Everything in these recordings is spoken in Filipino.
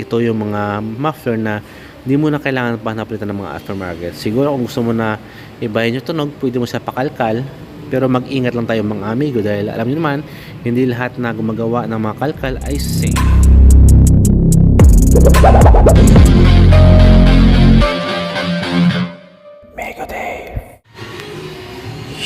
ito yung mga muffler na hindi mo na kailangan pa napalitan ng mga aftermarket. Siguro kung gusto mo na ibahin yung tunog, pwede mo siya pakalkal. Pero mag-ingat lang tayo mga amigo dahil alam niyo naman, hindi lahat na gumagawa ng mga kalkal ay safe.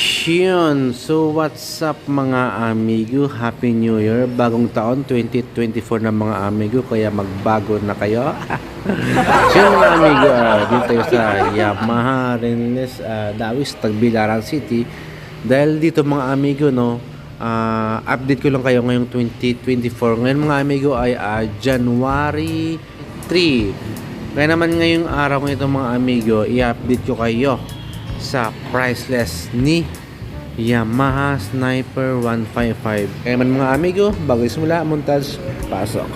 Yun. So, what's up mga amigo? Happy New Year. Bagong taon, 2024 na mga amigo. Kaya magbago na kayo. yun mga amigo, ah, dito tayo sa Yamaha Renles uh, Dawis, Tagbilaran City. Dahil dito mga amigo, no, ah, update ko lang kayo ngayong 2024. Ngayon mga amigo ay ah, January 3. Kaya naman ngayong araw nito mga amigo, i-update ko kayo sa priceless ni Yamaha Sniper 155. Kaya man mga amigo, bago simula, montage, pasok.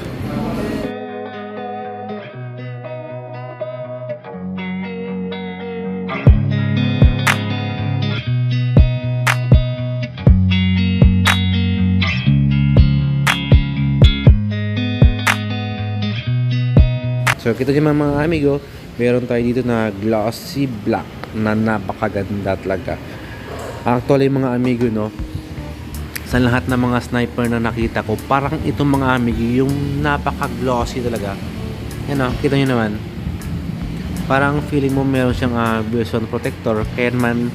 So, kita mga mga amigo, meron tayo dito na glossy black na napakaganda talaga. Actually, mga amigo, no, sa lahat ng mga sniper na nakita ko, parang itong mga amigo, yung napaka-glossy talaga. Yan o, kita nyo naman. Parang feeling mo meron siyang uh, version protector, kaya naman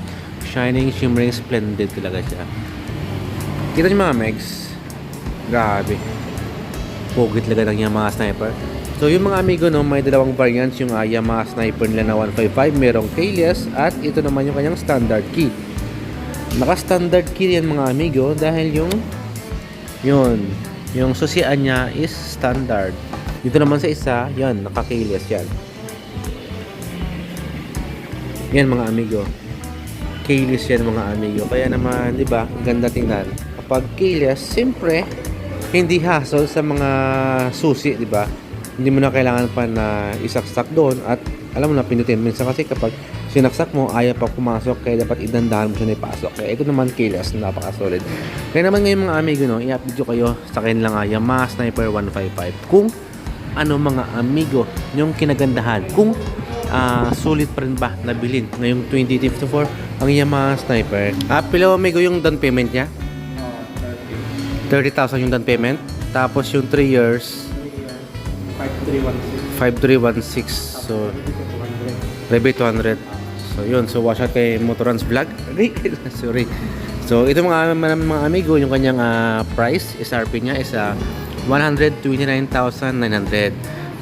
shining, shimmering, splendid talaga siya. Kita nyo mga megs. Grabe. Pogi talaga ng mga sniper. So yung mga amigo no, may dalawang variants yung uh, Yamaha Sniper nila na 155, merong keyless at ito naman yung kanyang standard key. Naka-standard key yan mga amigo dahil yung yun, yung susian niya is standard. Dito naman sa isa, yan, naka-keyless yan. Yan mga amigo. Keyless yan mga amigo. Kaya naman, di ba, ganda tingnan. Kapag keyless, siyempre, hindi hassle sa mga susi, di ba? Hindi mo na kailangan pa na isaksak doon at alam mo na pinutin. Minsan kasi kapag sinaksak mo, ayaw pa pumasok kaya dapat idandahan mo siya na ipasok. Kaya ito naman keyless, napaka-solid. Kaya naman ngayon mga amigo, no, i-update ko kayo sa kanilang uh, Yamaha Sniper 155. Kung ano mga amigo yung kinagandahan. Kung ah, sulit pa rin ba nabilin ngayong 2054 ang Yamaha Sniper. Ah, pila amigo yung down payment niya? 30,000 yung down payment. Tapos yung 3 years, 5316. So, rebate 200. So, yun. So, watch out kay Motorans Vlog. Sorry. So, ito mga, mga, mga amigo, yung kanyang ah, price, SRP niya is ah, 129,900.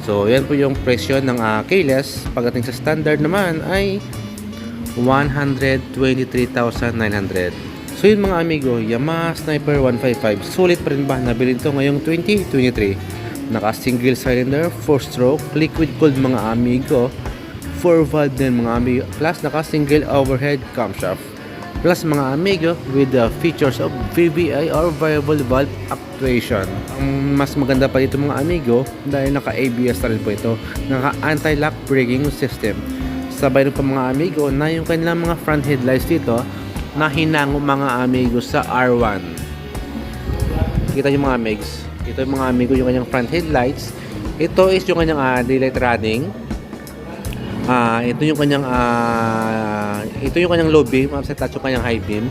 So, yan po yung presyo ng ah, keyless. Pagdating sa standard naman ay 123,900. So yun mga amigo, Yamaha Sniper 155. Sulit pa rin ba nabilin to ngayong 2023? Naka single cylinder, 4 stroke, liquid cooled mga amigo. 4 valve din mga amigo. Plus naka single overhead camshaft. Plus mga amigo with the features of VVI or variable valve actuation. Ang mas maganda pa dito mga amigo dahil naka ABS na rin po ito. Naka anti-lock braking system. Sabay rin pa mga amigo na yung kanilang mga front headlights dito na hinango mga amigo sa R1. Kita yung mga amigs. Ito yung mga amigo yung kanyang front headlights. Ito is yung kanyang uh, daylight running. Ah, ito yung kanyang ah, ito yung kanyang low beam, offset at yung kanyang high beam.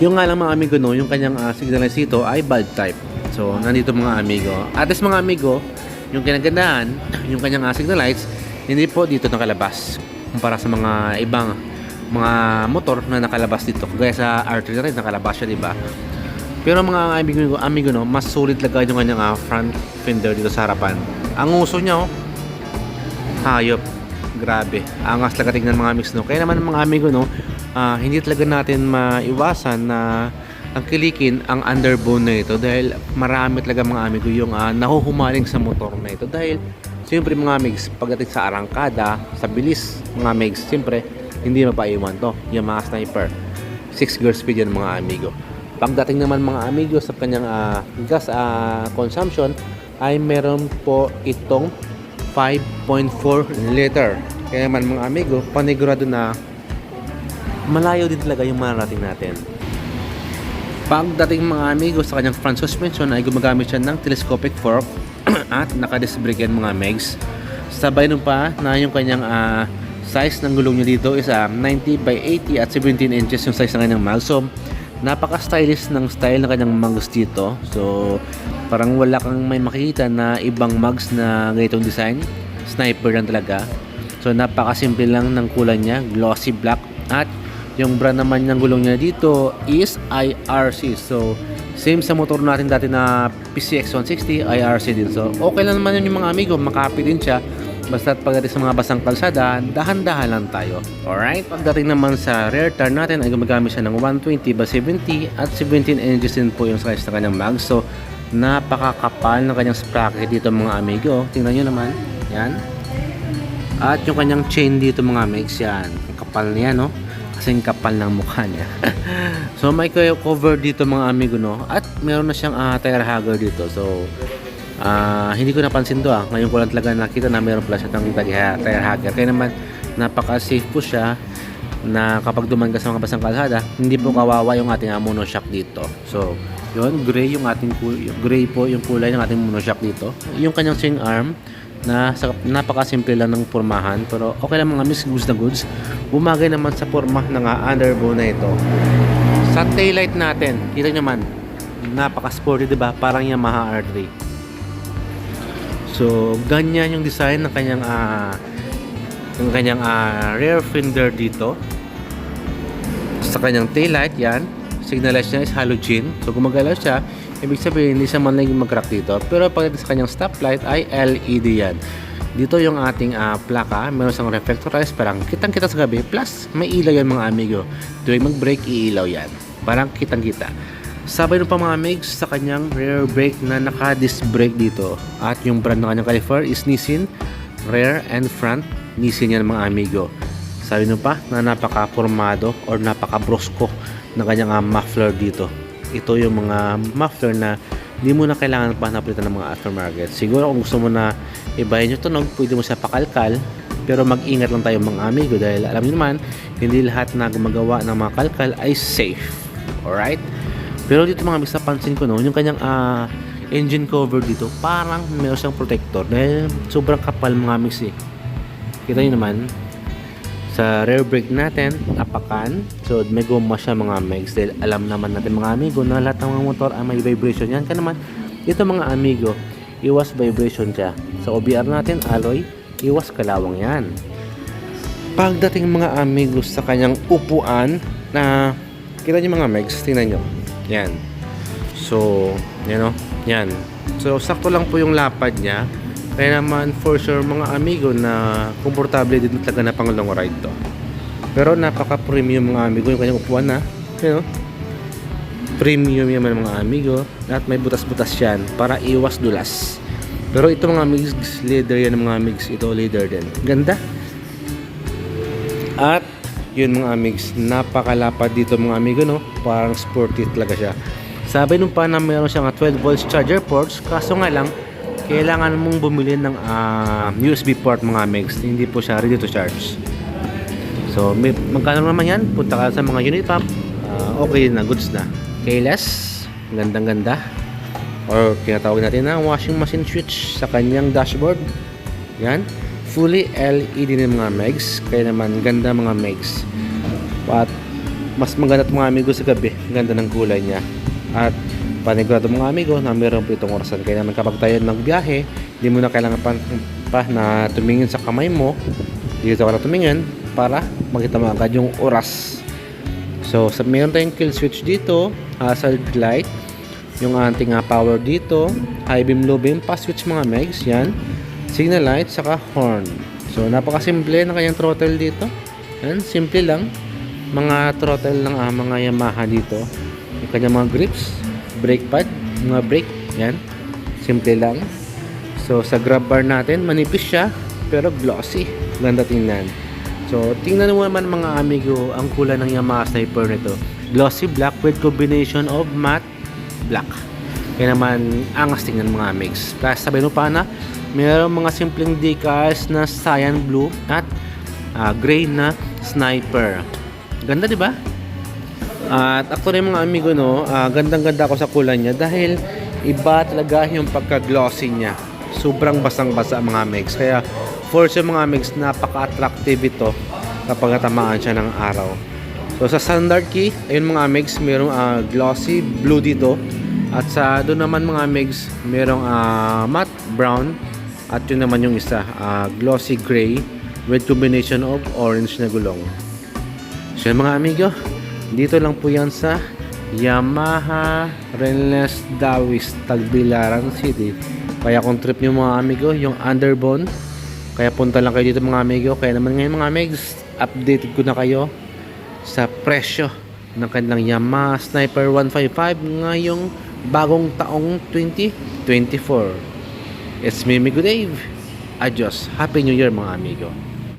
Yung nga lang mga amigo no, yung kanyang uh, signal lights dito ay bulb type. So, nandito mga amigo. At least mga amigo, yung kinagandahan, yung kanyang uh, signal lights, hindi po dito nakalabas. Kumpara sa mga ibang mga motor na nakalabas dito. Kagaya sa R3 na rin, nakalabas siya, di ba? Pero mga amigo, amigo no, mas sulit talaga yung kanyang uh, front fender dito sa harapan. Ang uso niya, oh, hayop. Grabe. Angas talaga tingnan mga mix, no? Kaya naman mga amigo, no, ah, hindi talaga natin maiwasan na ang kilikin ang underbone na ito dahil marami talaga mga amigo yung ah, nahuhumaling sa motor na ito dahil siyempre mga amigs pagdating sa arangkada sa bilis mga amigs siyempre hindi mapaiwan to yung mga sniper 6 gear speed yan mga amigo pagdating naman mga amigo sa kanyang ah, gas ah, consumption ay meron po itong 5.4 liter kaya naman mga amigo panigurado na malayo din talaga yung mararating natin Pagdating mga amigo sa kanyang front suspension ay gumagamit siya ng telescopic fork at naka-disc brake yan mga megs. Sabay nun pa na yung kanyang ah, size ng gulong niya dito is ah, 90 by 80 at 17 inches yung size ng kanyang mag. So, napaka-stylish ng style ng kanyang mugs dito. So, parang wala kang may makikita na ibang mugs na ganitong design. Sniper lang talaga. So, napaka-simple lang ng kulay niya. Glossy black. At yung brand naman ng gulong niya dito is IRC. So, same sa motor natin dati na PCX 160, IRC din. So, okay lang naman yun yung mga amigo. Makapi din siya. Basta pagdating sa mga basang kalsada, dahan-dahan lang tayo. Alright? Pagdating naman sa rear tire natin, ay gumagamit siya ng 120 by 70 at 17 inches din po yung size ng kanyang mag. So, napakakapal ng kanyang sprocket dito mga amigo. Tingnan nyo naman. Yan. At yung kanyang chain dito mga amigs, yan. Kapal niya, no? Kasing kapal ng mukha niya. so, may cover dito mga amigo, no? At meron na siyang ah, tire hugger dito. So, Ah, hindi ko napansin to ah. Ngayon ko lang talaga nakita na meron pala siya ng tire hugger. Kaya naman napaka-safe po siya na kapag duman ka sa mga basang kalsada, hindi po kawawa yung ating ah, monoshock dito. So, yun, gray yung ating yung gray po yung kulay ng ating monoshock dito. Yung kanyang swing arm na napakasimple lang ng pormahan pero okay lang mga miss goods na goods bumagay naman sa porma ng uh, underbow na ito sa taillight natin kita nyo man napaka sporty diba parang Yamaha R3 So, ganyan yung design ng kanyang ah ng kanyang ah, rear fender dito. Sa kanyang taillight, yan. Signal light niya is halogen. So, gumagalaw siya. Ibig sabihin, hindi siya man lang mag-crack dito. Pero pag sa kanyang stoplight ay LED yan. Dito yung ating ah, plaka. Meron siyang reflectorized. Parang kitang-kita sa gabi. Plus, may ilaw yan mga amigo. Tuwing mag-brake, iilaw yan. Parang kitang-kita. Sabay nung pa mga migs sa kanyang rear brake na naka-disc brake dito. At yung brand ng kanyang caliper is Nissin. Rear and front, Nissin yan mga amigo. Sabi nyo pa na napaka-formado or napaka-brusco ng kanyang ah, muffler dito. Ito yung mga muffler na hindi mo na kailangan pa napalitan ng mga aftermarket. Siguro kung gusto mo na ibahin yung tunog, pwede mo siya pakalkal. Pero mag-ingat lang tayo mga amigo dahil alam niyo naman, hindi lahat na gumagawa ng mga kalkal ay safe. Alright? Pero dito mga miss, napansin ko noon, yung kanyang ah, engine cover dito, parang meron siyang protector dahil sobrang kapal mga miss eh. Kita nyo naman, sa rear brake natin, apakan. So, may goma siya mga megs dahil alam naman natin mga amigo na lahat ng mga motor ay may vibration. Yan ka naman, dito mga amigo, iwas vibration siya. Sa OBR natin, alloy, iwas kalawang yan. Pagdating mga amigos sa kanyang upuan na kita niyo mga megs, tingnan nyo. Yan. So, yan o. Yan. So, sakto lang po yung lapad niya. Kaya naman, for sure, mga amigo na komportable din talaga na pang long ride to. Pero napaka-premium mga amigo yung kanyang upuan na. Yan o. Premium yan mga amigo. At may butas-butas yan para iwas dulas. Pero ito mga amigs, leather yan mga amigs. Ito leather din. Ganda. At yun mga amigs, napakalapad dito mga amigo no. Parang sporty talaga siya. Sabi nung pa na meron siyang 12 volts charger ports, kaso nga lang kailangan mong bumili ng ah, USB port mga amigs. Hindi po siya ready to charge. So, magkano naman yan? Punta ka sa mga unit pump. ah, okay na, goods na. Keyless, gandang ganda. Or tinatawag natin na washing machine switch sa kanyang dashboard. Yan. Fully LED ng mga megs. Kaya naman, ganda mga megs. At mas maganda mga amigo sa gabi. Ganda ng kulay niya. At panigurado mga amigo na meron po itong orasan. Kaya naman kapag tayo nagbiyahe, hindi mo na kailangan pa, pa na tumingin sa kamay mo. Dito ka na tumingin para makita mo agad yung oras. So, sa meron tayong kill switch dito, hazard light, yung ating ah, power dito, high beam, low beam, pass switch mga megs, yan, signal light, saka horn. So, napakasimple ng kanyang throttle dito. Yan, simple lang. Mga throttle ng ah, mga Yamaha dito. Yung kanyang mga grips, brake pad, mga brake, yan. Simple lang. So, sa grab bar natin, manipis siya, pero glossy. Ganda tingnan. So, tingnan mo naman mga amigo ang kulay ng Yamaha Sniper nito. Glossy black with combination of matte black. Kaya naman, angas tingnan mga amigs. Plus, sabi mo pa na, mayroong mga simpleng decals na cyan blue at ah, gray na sniper. Ganda, di ba? At actually mga amigo no, ah, gandang-ganda ako sa kulay niya dahil iba talaga yung pagka-glossy niya. sobrang basang-basa mga amigs. Kaya for sa mga amigs, napaka-attractive ito kapag natamaan siya ng araw. So sa standard key, ayun mga amigs, mayroong ah, glossy blue dito. At sa doon naman mga amigs, mayroong ah, matte brown. At yun naman yung isa, ah, glossy gray with combination of orange na gulong. So mga amigo, dito lang po yan sa Yamaha Renless Dawis, Tagbilaran City. Kaya kung trip nyo mga amigo, yung underbone, kaya punta lang kayo dito mga amigo. Kaya naman ngayon mga amigs, updated ko na kayo sa presyo ng kanilang Yamaha Sniper 155 ngayong bagong taong 2024. It's me, Migo Dave. Adios. Happy New Year mga amigo.